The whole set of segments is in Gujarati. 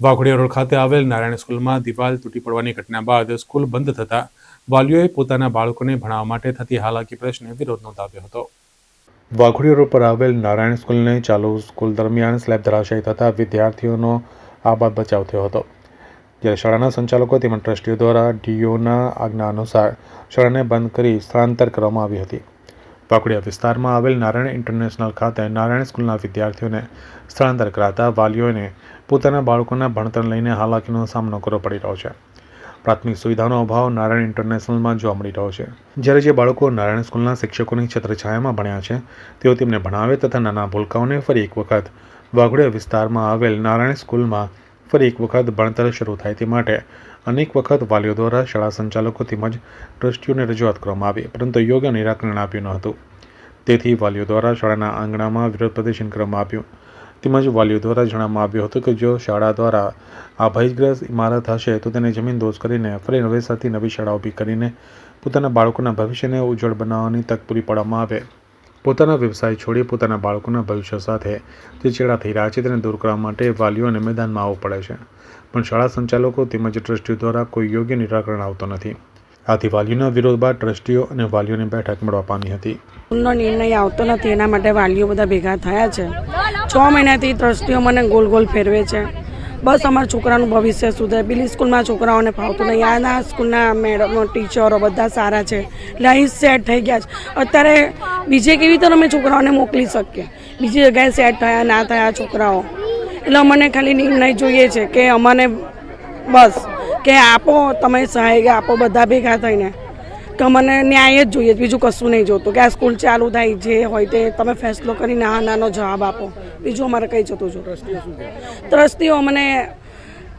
વાઘોડિયા રોડ ખાતે આવેલ નારાયણ સ્કૂલમાં દિવાલ તૂટી પડવાની ઘટના બાદ સ્કૂલ બંધ થતાં વાલીઓએ પોતાના બાળકોને ભણાવવા માટે થતી હાલાકી પ્રશ્ને વિરોધ નોંધાવ્યો હતો. વાઘોડિયા રોડ પર આવેલ નારાયણ સ્કૂલને ચાલુ સ્કૂલ દરમિયાન સ્લેબ ધરાશયી થતા વિદ્યાર્થીઓનો આબાદ બચાવ થયો હતો. જ્યારે શાળાના સંચાલકો તેમજ ટ્રસ્ટીઓ દ્વારા ડીઓના આજ્ઞા અનુસાર શાળાને બંધ કરી સ્થળાંતર કરવામાં આવી હતી. વાઘોડિયા વિસ્તારમાં આવેલ નારાયણ ઇન્ટરનેશનલ ખાતે નારાયણ સ્કૂલના વિદ્યાર્થીઓને સ્થળાંતર કરાતા વાલીઓને પોતાના બાળકોના ભણતર લઈને હાલાકીનો સામનો કરવો પડી રહ્યો છે. પ્રાથમિક સુવિધાનો અભાવ નારાયણ ઇન્ટરનેશનલમાં જોવા મળી રહ્યો છે. જ્યારે જે બાળકો નારાયણ સ્કૂલના શિક્ષકોની છત્રછાયામાં ભણ્યા છે, તેઓ તેમને ભણાવે તથા નાના ભૂલકાઓને ફરી એક વખત વાઘોડિયા વિસ્તારમાં આવેલ નારાયણ સ્કૂલમાં ફરી એક વખત ભણતર શરૂ થાય તે માટે અનેક વખત વાલીઓ દ્વારા શાળા સંચાલકો તેમજ ટ્રસ્ટીઓને રજૂઆત કરવામાં આવી, પરંતુ યોગ્ય નિરાકરણ આપ્યું ન હતું. તેથી વાલીઓ દ્વારા શાળાના આંગણામાં વિરોધ પ્રદર્શન કરવામાં આવ્યું. તેમજ વાલીઓ દ્વારા જણાવવામાં આવ્યું હતું કે જો શાળા દ્વારા આ ભયગ્રસ્ત ઇમારત હશે, તો તેને જમીન દોષ કરીને ફરી નવેસરથી નવી શાળા ઊભી કરીને પોતાના બાળકોના ભવિષ્યને ઉજ્જવળ બનાવવાની તક પૂરી પાડવામાં આવે. પોતાના વ્યવસાય છોડી પોતાના બાળકોના ભવિષ્ય સાથે જે ચેડા થઈ રહ્યા છે તેને દૂર કરવા માટે વાલીઓને મેદાનમાં આવવું પડે છે. પણ શાળા સંચાલકો તેમજ ટ્રસ્ટીઓ દ્વારા કોઈ યોગ્ય નિરાકરણ આવતો નથી. આથી વાલીઓના વિરોધ બાદ ટ્રસ્ટીઓ અને વાલીઓની બેઠક મળવા પામી હતી. સ્કૂલનો નિર્ણય આવતો નથી. એના માટે વાલીઓ બધા ભેગા થયા છે. છ મહિનાથી ટ્રસ્ટીઓ મને ગોલ ગોલ ફેરવે છે. બસ અમારા છોકરાનું ભવિષ્ય સુધરે. પેલી સ્કૂલમાં છોકરાઓને ફાવતું નહીં. આના સ્કૂલના મેડમો, ટીચરો બધા સારા છે. એટલે અહીં સેટ થઈ ગયા છે. અત્યારે બીજે કેવી રીતે અમે છોકરાઓને મોકલી શકીએ? બીજી જગ્યાએ સેટ થયા, ના થયા છોકરાઓ. એટલે અમને ખાલી નિર્ણય જોઈએ છે કે અમને બસ, કે આપો, તમે સહાય આપો, બધા ભેગા થઈને. કે મને ન્યાય જ જોઈએ બીજું કશું નહીં જોતું. કે આ સ્કૂલ ચાલુ થાય જે હોય તે તમે ફેસલો કરીને હા નાનો જવાબ આપો. બીજું અમારે કઈ જતું જો ટ્રસ્ટીઓ અમને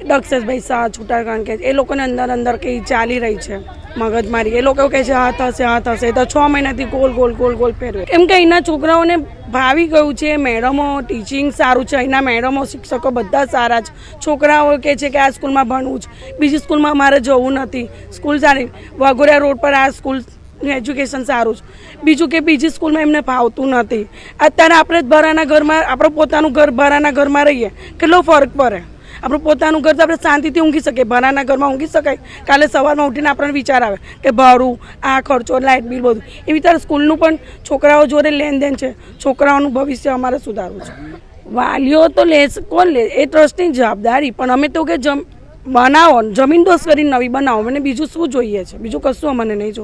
દક્ષેશભાઈ શાહ છૂટા કારણ કે એ લોકોને અંદર અંદર કંઈ ચાલી રહી છે મગજમારી. એ લોકો કહે છે હા થશે હા થશે તો છ મહિનાથી ગોલ ગોલ ગોલ ગોલ ફેરવે. કેમ કે એના છોકરાઓને ભાવી ગયું છે. મેડમો ટીચિંગ સારું છે. અહીંના મેડમો, શિક્ષકો બધા સારા છે. છોકરાઓ કહે છે કે આ સ્કૂલમાં ભણવું છે. બીજી સ્કૂલમાં મારે જવું નથી. સ્કૂલ સારી વાઘોરિયા રોડ પર આ સ્કૂલ એજ્યુકેશન સારું છે. બીજું કે બીજી સ્કૂલમાં એમને ફાવતું નથી. અત્યારે આપણે જ ભરાના ઘરમાં, આપણે પોતાનું ઘર ભરાના ઘરમાં રહીએ. કેટલો ફરક પડે? આપણું પોતાનું ઘર તો આપણે શાંતિથી ઊંઘી શકીએ ભાડાના ઘરમાં ઊંઘી શકાય. કાલે સવારમાં ઉઠીને આપણને વિચાર આવે કે ભાડું, આ ખર્ચો, લાઇટ બિલ બધું. એવી રીતે સ્કૂલનું પણ છોકરાઓ જોડે લેનદેન છે. છોકરાઓનું ભવિષ્ય અમારે સુધારવું છે. વાલીઓ તો લે, કોણ લે? એ ટ્રસ્ટની જવાબદારી. પણ અમે તો કે જમ, બનાવો, જમીન દોષ કરીને નવી બનાવો. મને બીજું શું જોઈએ છે? બીજું કશું અમને નહીં જોઈએ